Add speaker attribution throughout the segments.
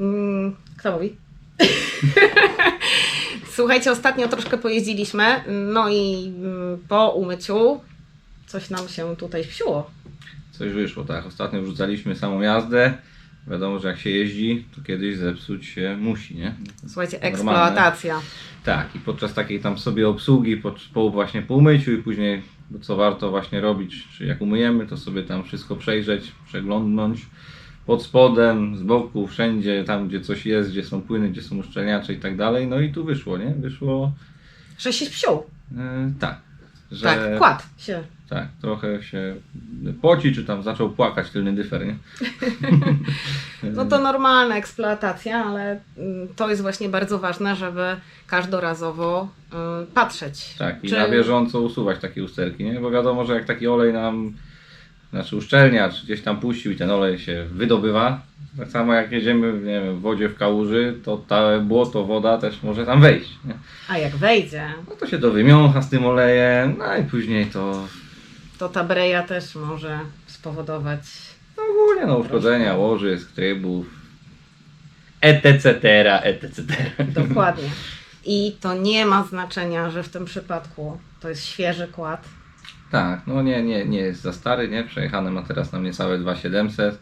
Speaker 1: Mm, Kto mówi? Słuchajcie, ostatnio troszkę pojeździliśmy, no i mm, po umyciu coś nam się tutaj wsiło.
Speaker 2: Coś wyszło, tak. Ostatnio wrzucaliśmy samą jazdę. Wiadomo, że jak się jeździ, to kiedyś zepsuć się musi, nie?
Speaker 1: Słuchajcie,
Speaker 2: Normalne.
Speaker 1: eksploatacja.
Speaker 2: Tak, i podczas takiej tam sobie obsługi, po, po właśnie po umyciu i później co warto właśnie robić, czy jak umyjemy, to sobie tam wszystko przejrzeć, przeglądnąć pod spodem, z boku, wszędzie, tam gdzie coś jest, gdzie są płyny, gdzie są uszczelniacze i tak dalej. No i tu wyszło, nie? Wyszło
Speaker 1: Że się wsiął.
Speaker 2: e, tak. Że,
Speaker 1: Tak, kład się.
Speaker 2: Tak, trochę się poci, czy tam zaczął płakać tylny dyfer, nie?
Speaker 1: No to normalna eksploatacja, ale mm, to jest właśnie bardzo ważne, żeby każdorazowo y, patrzeć.
Speaker 2: Tak, i
Speaker 1: Czy-
Speaker 2: na bieżąco usuwać takie usterki, nie? Bo wiadomo, że jak taki olej nam, znaczy uszczelniacz gdzieś tam puścił i ten olej się wydobywa, tak samo jak jedziemy nie wiem, w wodzie w kałuży, to ta błoto, woda też może tam wejść, nie?
Speaker 1: A jak wejdzie,
Speaker 2: No to się to wymiącha z tym olejem, no i później to
Speaker 1: to ta breja też może spowodować
Speaker 2: no ogólnie no, uszkodzenia łożysk, trybów, etc., etc.
Speaker 1: Dokładnie. I to nie ma znaczenia, że w tym przypadku to jest świeży kład.
Speaker 2: Tak, no nie, nie, nie jest za stary, nie? Przejechany ma teraz na niecałe 2700.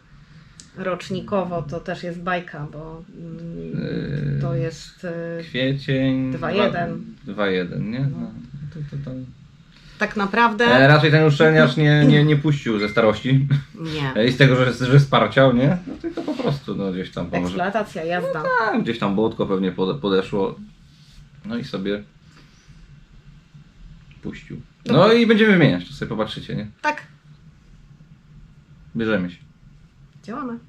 Speaker 1: Rocznikowo to też jest bajka, bo mm,
Speaker 2: Yy,
Speaker 1: to jest y,
Speaker 2: Kwiecień.
Speaker 1: 2-1.
Speaker 2: 2-1, nie?
Speaker 1: No.
Speaker 2: No, to, to, to.
Speaker 1: tak naprawdę
Speaker 2: E, raczej ten uszczelniacz nie, nie, nie puścił ze starości.
Speaker 1: nie.
Speaker 2: E, I z tego, że, że sparciał, nie? No tylko po prostu no, gdzieś tam.
Speaker 1: Eksploatacja, jazda.
Speaker 2: A, gdzieś tam błotko pewnie pode, podeszło. No i sobie puścił. No i będziemy wymieniać, to sobie popatrzycie, nie?
Speaker 1: Tak,
Speaker 2: Bierzemy się.
Speaker 1: działamy.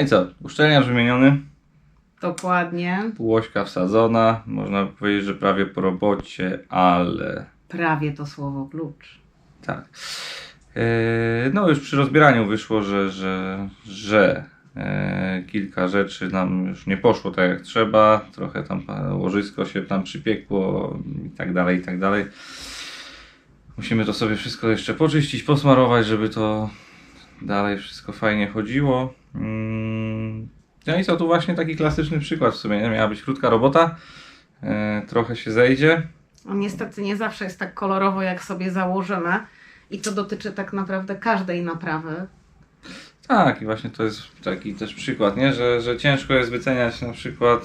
Speaker 2: No i co? Uszczelniacz wymieniony,
Speaker 1: Dokładnie.
Speaker 2: półośka wsadzona. Można by powiedzieć, że prawie po robocie, ale
Speaker 1: Prawie to słowo klucz.
Speaker 2: tak. E, No już przy rozbieraniu wyszło, że, że, że e, kilka rzeczy nam już nie poszło tak jak trzeba. Trochę tam łożysko się tam przypiekło i tak dalej, i tak dalej. Musimy to sobie wszystko jeszcze poczyścić, posmarować, żeby to dalej wszystko fajnie chodziło. No i co tu właśnie taki klasyczny przykład w sumie. Nie? Miała być krótka robota, e, trochę się zejdzie.
Speaker 1: No, niestety nie zawsze jest tak kolorowo, jak sobie założymy. I to dotyczy tak naprawdę każdej naprawy.
Speaker 2: Tak, i właśnie to jest taki też przykład, nie? Że, że ciężko jest wyceniać na przykład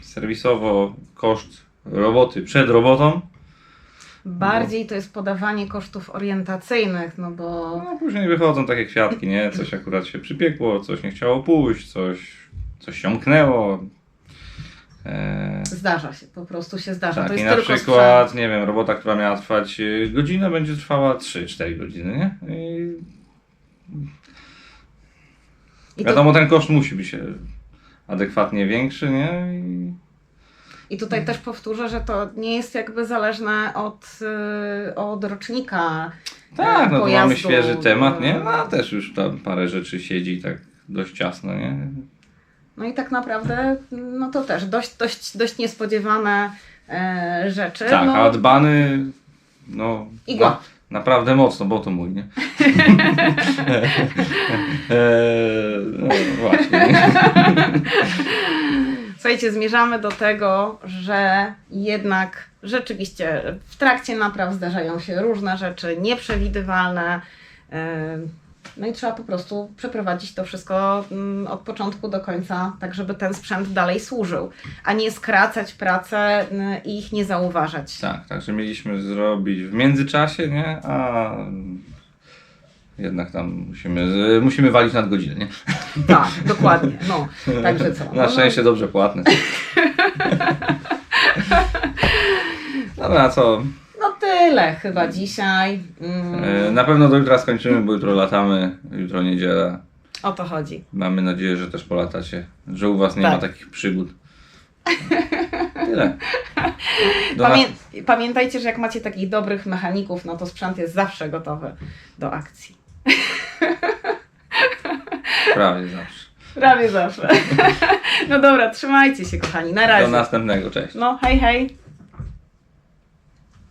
Speaker 2: serwisowo koszt roboty przed robotą,
Speaker 1: Bardziej to jest podawanie kosztów orientacyjnych, no bo
Speaker 2: no później wychodzą takie kwiatki, nie? Coś akurat się przypiekło, coś nie chciało pójść, coś, coś się omknęło. Eee,
Speaker 1: zdarza się, po prostu się zdarza.
Speaker 2: tak,
Speaker 1: to
Speaker 2: i
Speaker 1: jest
Speaker 2: na
Speaker 1: tylko
Speaker 2: przykład, nie wiem, robota, która miała trwać y, godzinę, będzie trwała 3-4 godziny, nie? I
Speaker 1: I, to,
Speaker 2: wiadomo, ten koszt musi być e, adekwatnie większy, nie? I...
Speaker 1: I tutaj też powtórzę, że to nie jest jakby zależne od, y, od rocznika.
Speaker 2: Tak, no to mamy świeży temat, nie?
Speaker 1: y,
Speaker 2: No a też już tam parę rzeczy siedzi tak dość ciasno, nie?
Speaker 1: No i tak naprawdę, no to też dość, dość, dość niespodziewane e, rzeczy.
Speaker 2: Tak,
Speaker 1: no,
Speaker 2: a dbany, no...
Speaker 1: Igła.
Speaker 2: Na, naprawdę mocno, bo to mój, nie? eee, no właśnie.
Speaker 1: Słuchajcie, zmierzamy do tego, że jednak rzeczywiście w trakcie napraw zdarzają się różne rzeczy nieprzewidywalne. e, No i trzeba po prostu przeprowadzić to wszystko mm, od początku do końca, tak żeby ten sprzęt dalej służył, a nie skracać pracę mm, i ich nie zauważać.
Speaker 2: Tak, także mieliśmy zrobić w międzyczasie, nie? A jednak tam musimy, musimy walić nad godzinę, nie?
Speaker 1: Tak, dokładnie. No, także co?
Speaker 2: Na
Speaker 1: No,
Speaker 2: szczęście dobrze płatne. Dobra, co?
Speaker 1: No tyle chyba dzisiaj. Mm,
Speaker 2: E, Na pewno do jutra skończymy, bo jutro latamy, jutro niedziela.
Speaker 1: o to chodzi.
Speaker 2: Mamy nadzieję, że też polatacie, że u Was nie
Speaker 1: Tak.
Speaker 2: ma takich przygód. Tyle.
Speaker 1: Pamię
Speaker 2: nas...
Speaker 1: Pamiętajcie, że jak macie takich dobrych mechaników, no to sprzęt jest zawsze gotowy do akcji.
Speaker 2: Prawie zawsze.
Speaker 1: Prawie zawsze. no dobra, trzymajcie się kochani. Na
Speaker 2: Do
Speaker 1: razie.
Speaker 2: następnego, cześć.
Speaker 1: No hej hej.